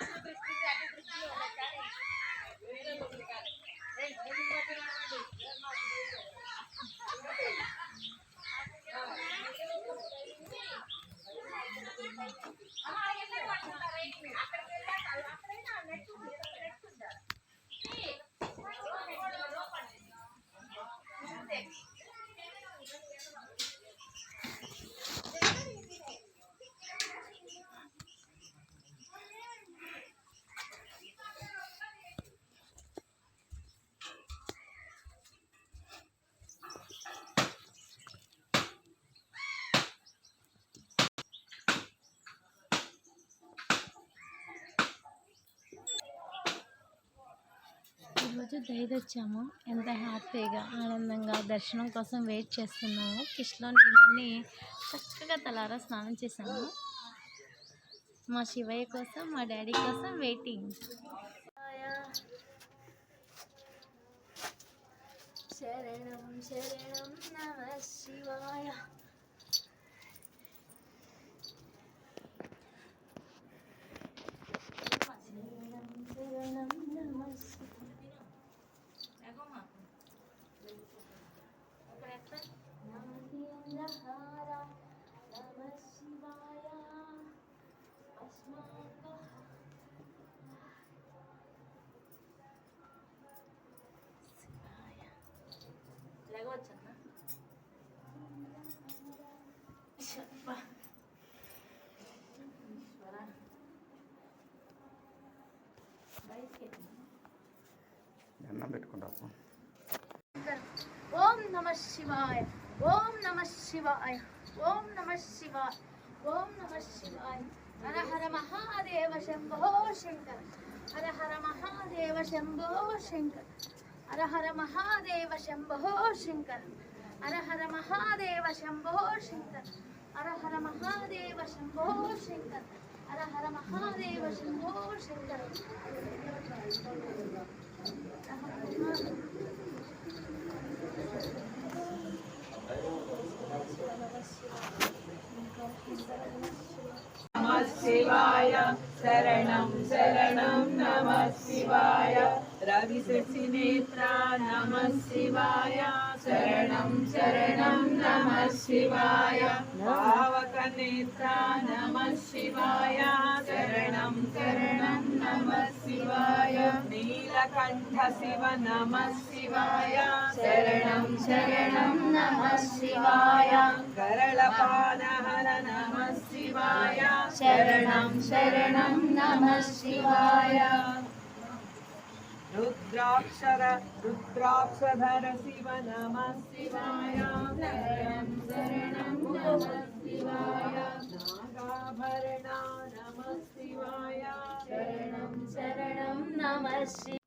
Thank you. ఈరోజు దైద్ వచ్చాము ఎంత హ్యాపీగా ఆనందంగా దర్శనం కోసం వెయిట్ చేస్తున్నాము. కిష్లో నీళ్ళని చక్కగా తలారా స్నానం చేశాము. మా శివయ్య కోసం మా డాడీ కోసం వెయిటింగ్. శరణం శరణం నమ శివాయ శరణం శరణం నమ శివాయ నాగేంద్రహార నమ శివాయ అస్మాక శివాయ లేగవచ్చన్నా చెప్ప ఈశ్వర బయటికి దండం పెట్టుకుంటాము ఓం నమ శివాయ ఓం నమ శివాయ ఓం నమ శివాయ ఓం నమ శివాయ. హర హర మహాదేవ శంభో శంకర హర హర మహాదేవ శంభో శంకర హర హర మహాదేవ శంభో శంకర హర హర మహాదేవ శంభో శంకర హర హర Mahadeva Shambho Shankara. Namaste Vaya, Saranam, Saranam, Namaste Vaya. रविशशिनेत्रा नमः शिवाय शरणं शरणं नमः शिवाय भावकनेत्रा नमः शिवाय शरणं शरणं नमः शिवाय नीलकण्ठ शिव नमः शिवाय शरणं शरणं नमः शिवाय करळपानहर शिवाय शरणं शरणं नमः शिवाय రుద్రాక్షర రుద్రాక్షధర శివ నమ శివాయ శివాయ నాగాభరణ నమ శివాయ శరణం శరణం నమ శివాయ